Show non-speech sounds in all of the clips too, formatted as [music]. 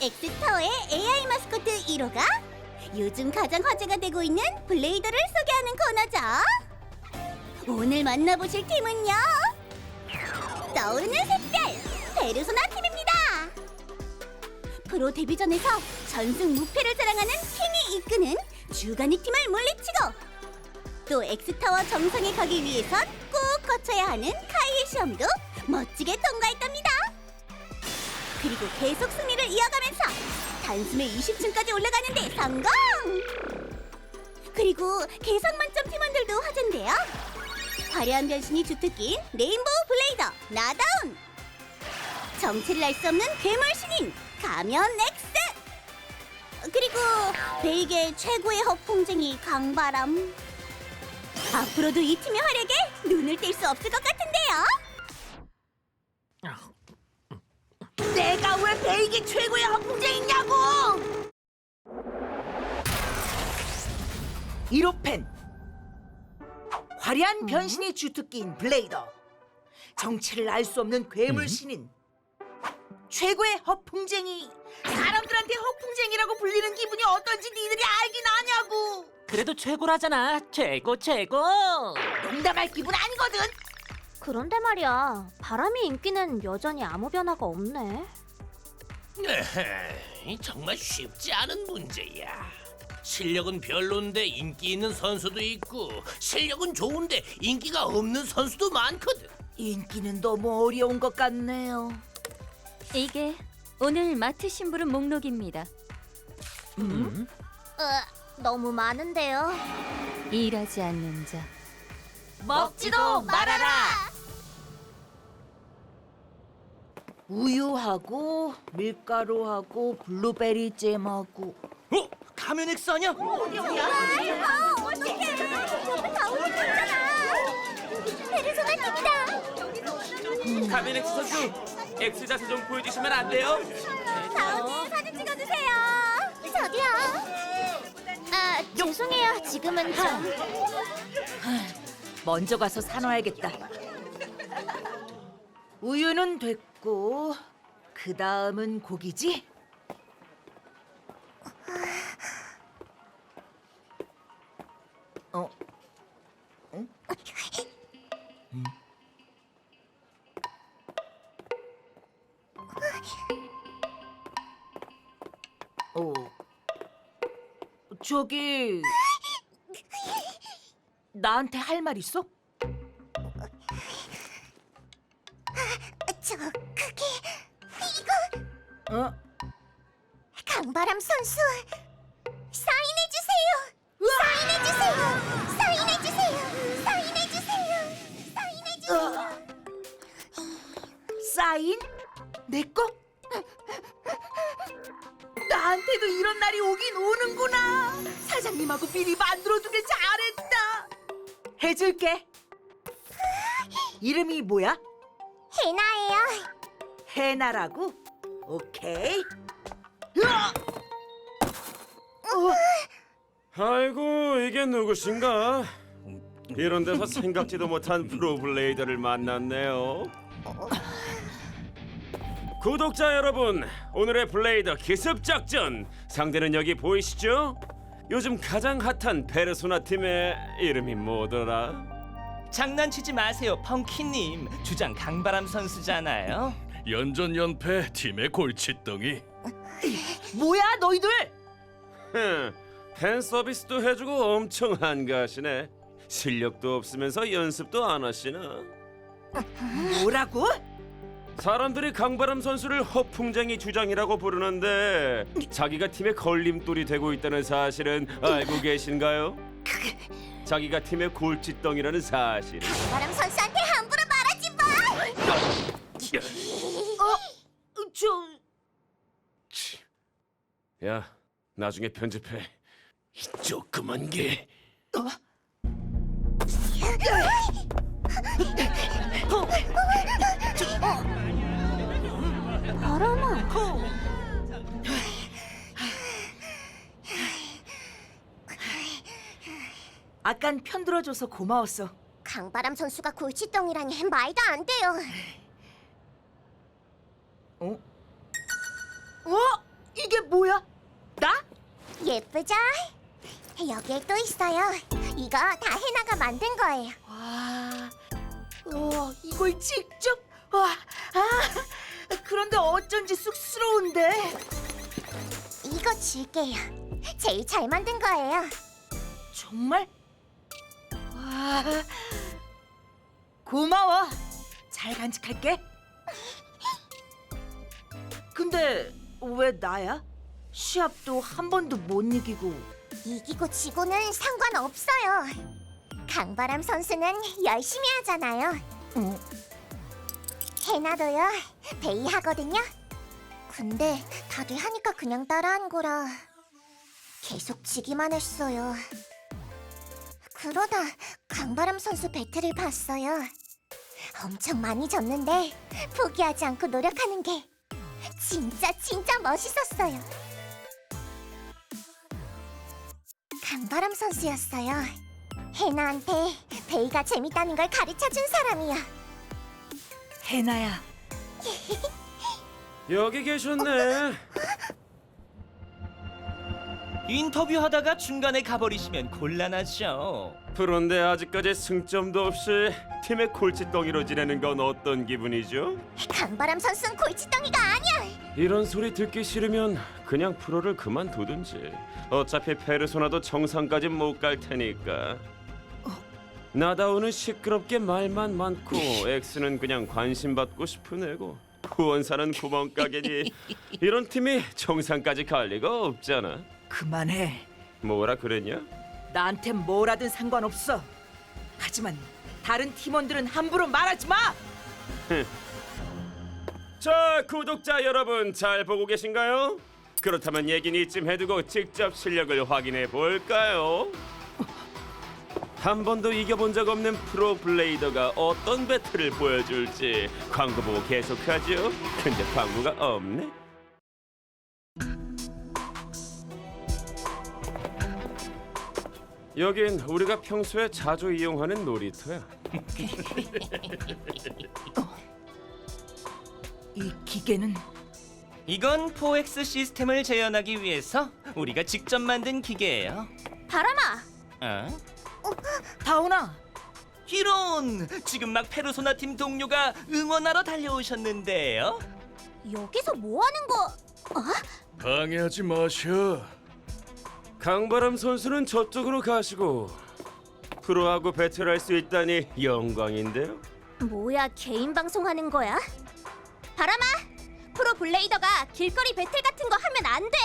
엑스타워의 AI 마스코트 1호가 요즘 가장 화제가 되고 있는 블레이더를 소개하는 코너죠. 오늘 만나보실 팀은요. 떠오르는 샛별 페르소나 팀입니다. 프로 데뷔전에서 전승 무패를 자랑하는 킹이 이끄는 주간이 팀을 물리치고 또 엑스타워 정상에 가기 위해선 꼭 거쳐야 하는 카이의 시험도 멋지게 통과했답니다. 그리고 계속 승리를 이어가면서 단숨에 20층까지 올라가는데 성공! 그리고 개성 만점 팀원들도 화제인데요. 화려한 변신이 주특기인 레인보우 블레이더 나다운! 정체를 알 수 없는 괴물 신인 가면 엑스! 그리고 베이게 최고의 허풍쟁이 강바람. 앞으로도 이 팀의 활약에 눈을 뗄 수 없을 것 같은 왜 베이기 최고의 허풍쟁이냐고! 1호 펜 화려한 변신이 주특기인 블레이더 정체를 알 수 없는 괴물 신인 최고의 허풍쟁이 사람들한테 허풍쟁이라고 불리는 기분이 어떤지 니들이 알긴 아냐고 그래도 최고라잖아. 최고 최고. 농담할 기분 아니거든 그런데 말이야, 바람이 인기는 여전히 아무 변화가 없네. 에헤이, 정말 쉽지 않은 문제야. 실력은 별론데 인기 있는 선수도 있고 실력은 좋은데 인기가 없는 선수도 많거든. 인기는 너무 어려운 것 같네요 이게 오늘 맡으신 분은 목록입니다. 으, 너무 많은데요. 일하지 않는 자. 먹지도 말아라 우유하고 밀가루하고 블루베리 잼하고 어? 가면 엑스 아냐? 가면엑스 선수, 엑스 자세 좀 보여주시면 안 돼요? 다음에 사진 찍어주세요. 저기요. 아, 죄송해요. 지금은 좀. 먼저 가서 사놔야겠다. 우유는 됐고 그 다음은 고기지? 어? 어. 저기 나한테 할 말 있어? 사인? 내 거? 나한테도 이런 날이 오긴 오는구나. 사장님하고 미리 만들어두길 잘했다. 해줄게. 이름이 뭐야? 해나예요. 해나라고? 오케이. 으아! 어, 아이고 이게 누구신가? 이런 데서 생각지도 못한 프로블레이더를 만났네요. 구독자 여러분, 오늘의 블레이더 기습 작전 상대는 여기 보이시죠? 요즘 가장 핫한 페르소나 팀의 이름이 뭐더라? 장난치지 마세요, 펑키님. 주장 강바람 선수잖아요. 연전 연패 팀의 골칫덩이. 뭐야 너희들? 흥, 팬 서비스도 해주고 엄청 한가하시네. 실력도 없으면서 연습도 안 하시나? 뭐라고? 사람들이 강바람 선수를 허풍쟁이 주장이라고 부르는데 자기가 팀의 걸림돌이 되고 있다는 사실은 알고 계신가요? 자기가 팀의 골칫덩이라는 사실. 강바람 선수한테 함부로 말하지 마. 어, 저 야, 나중에 편집해. 이 조그만 게. 바람아. 아깐 편들어줘서 고마웠어. 강바람 선수가 골칫덩이라니 말도 안 돼요. 어? 어? 예쁘죠? 여기에 또 있어요. 이거 다 해나가 만든 거예요. 와, 어, 이걸 직접? 와, 아, 그런데 어쩐지 쑥스러운데. 이거 줄게요. 제일 잘 만든 거예요. 정말? 와, 고마워. 잘 간직할게. 근데 왜 나야? 시합도 한 번도 못 이기고. 이기고 지고는 상관없어요. 강바람 선수는 열심히 하잖아요. 음. 해나도요. 베이 하거든요. 근데 다들 하니까 그냥 따라한 거라 계속 지기만 했어요. 그러다 강바람 선수 배틀을 봤어요. 엄청 많이 졌는데 포기하지 않고 노력하는 게 진짜 진짜 멋있었어요. 강바람 선수였어요. 해나한테 베이가 재밌다는 걸 가르쳐준 사람이야. 해나야, [laughs] 여기 계셨네. 인터뷰하다가 중간에 가버리시면 곤란하죠. 그런데 아직까지 승점도 없이 팀의 골칫덩이로 지내는 건 어떤 기분이죠? 강바람 선수는 골칫덩이가 아니야. 이런 소리 듣기 싫으면 그냥 프로를 그만두든지. 어차피 페르소나도 정상까지 못갈 테니까. 나다우는 시끄럽게 말만 많고 엑스는 그냥 관심 받고 싶은 애고 후원사는 구멍가게니 [laughs] 이런 팀이 정상까지 갈 리가 없잖아. 그만해. 뭐라 그랬냐? 나한텐 뭘 하든 상관없어. 하지만 다른 팀원들은 함부로 말하지 마. [laughs] 자, 구독자 여러분 잘 보고 계신가요? 그렇다면 얘기는 이쯤 해두고 직접 실력을 확인해 볼까요? 한 번도 이겨본 적 없는 프로 블레이더가 어떤 배틀을 보여줄지 광고 보고 계속하죠. 근데 광고가 없네. 여긴 우리가 평소에 자주 이용하는 놀이터야. [laughs] 이 기계는 이건 4X 시스템을 재현하기 위해서 우리가 직접 만든 기계예요. 바람아, 어? 다운아. 이런! 지금 막 페르소나 팀 동료가 응원하러 달려오셨는데요. 여기서 뭐 하는 거? 방해하지 마셔. 강바람 선수는 저쪽으로 가시고 프로하고 배틀할 수 있다니 영광인데요. 뭐야, 개인 방송하는 거야? 바람아, 프로 블레이더가 길거리 배틀 같은 거 하면 안 돼.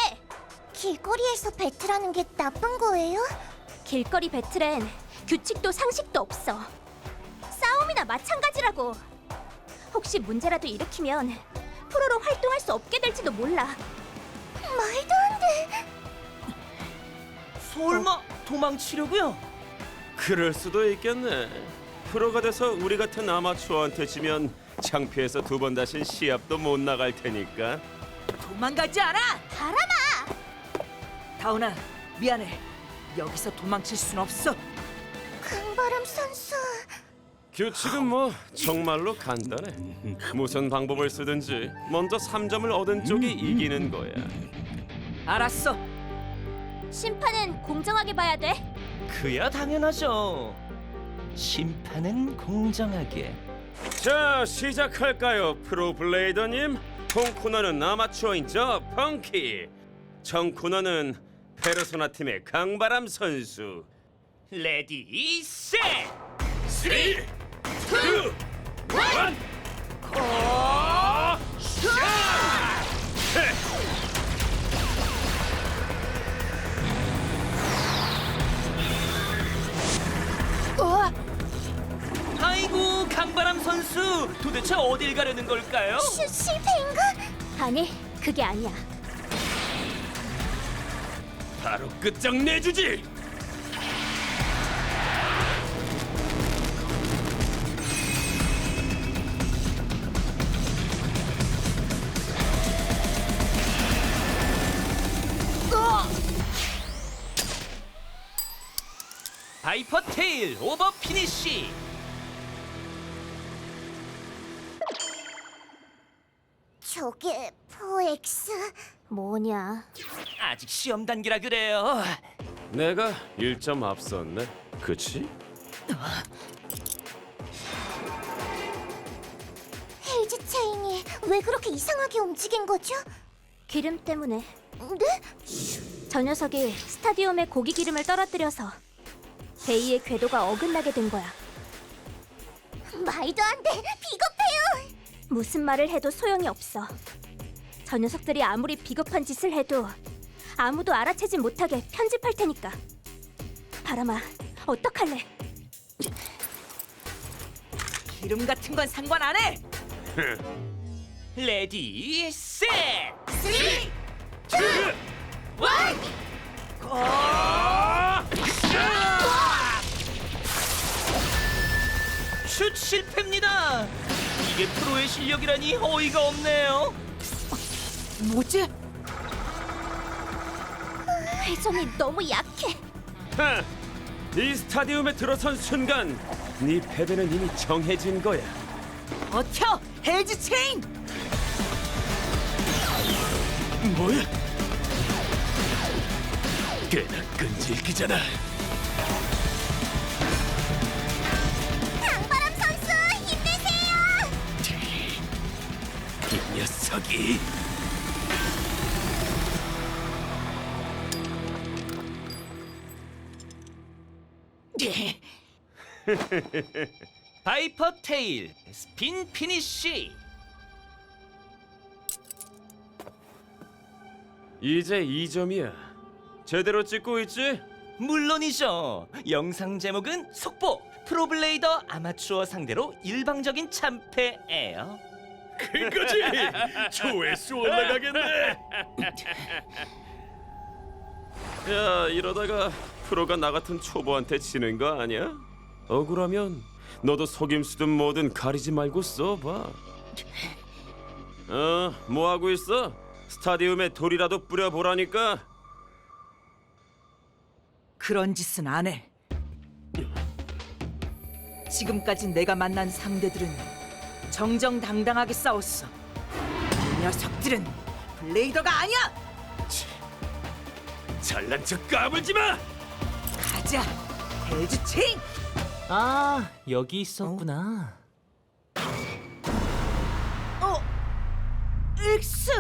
길거리에서 배틀하는 게 나쁜 거예요? 길거리 배틀엔 규칙도 상식도 없어. 싸움이나 마찬가지라고. 혹시 문제라도 일으키면 프로로 활동할 수 없게 될지도 몰라. 말도 안 돼. 설마 도망치려고요? 그럴 수도 있겠네. 프로가 돼서 우리 같은 아마추어한테 지면 창피해서 두 번 다신 시합도 못 나갈 테니까. 도망가지 않아. 바람아. 다운아, 미안해. 여기서 도망칠 순 없어. 강바람 선수. 규칙은 뭐 정말로 간단해. 무슨 방법을 쓰든지 먼저 3점을 얻은 쪽이 이기는 거야. 알았어. 심판은 공정하게 봐야 돼. 그야 당연하죠. 심판은 공정하게. 자 시작할까요 프로 블레이더님 본 코너는 아마추어인 저 펑키 정 코너는 페르소나 팀의 강바람 선수 레디 셋! 3, 2, 1 아이고 강바람 선수 도대체 어딜 가려는 걸까요? 실 실패인가? 아니, 그게 아니야. 바로 끝장내주지 바이퍼 테일 오버 피니쉬. 저게 4 4X 뭐냐? 아직 시험 단계라 그래요. 내가 1점 앞섰네. 그치? 헤이즈 체인이 왜 그렇게 이상하게 움직인 거죠? 기름 때문에 네? 저 녀석이 스타디움에 고기 기름을 떨어뜨려서 베이의 궤도가 어긋나게 된 거야. 말도 안 돼. 비겁해요. 무슨 말을 해도 소용이 없어. 저 녀석들이 아무리 비겁한 짓을 해도 아무도 알아채지 못하게 편집할 테니까. 바람아, 어떡할래? 기름 같은 건 상관 안 해. 레디 셋. 슛 실패입니다. 이게 프로의 실력이라니 어이가 없네요. 뭐지? 회전이 너무 약해. 하! 이 스타디움에 들어선 순간 네 패배는 이미 정해진 거야. 버텨, 헤이즈 체인. 뭐야? 꽤나 끈질기잖아. 강바람 선수 힘내세요. 이 녀석이 바이퍼 [laughs] 테일 스핀 피니쉬. 이제 2점이야. 제대로 찍고 있지? 물론이죠. 영상 제목은 속보 프로블레이더 아마추어 상대로 일방적인 참패예요. 그거지. [laughs] 조회수 올라가겠네. [laughs] 야 이러다가 프로가 나 같은 초보한테 지는 거 아니야? 억울하면 너도 속임수든 뭐든 가리지 말고 써봐. 어, 뭐 하고 있어? 스타디움에 돌이라도 뿌려보라니까. 그런 짓은 안 해. 지금까지 내가 만난 상대들은 정정당당하게 싸웠어. 이 녀석들은 블레이더가 아니야. 잘난 척 까불지 마. 가자, 체인. 아 여기 있었구나. 어, 엑스.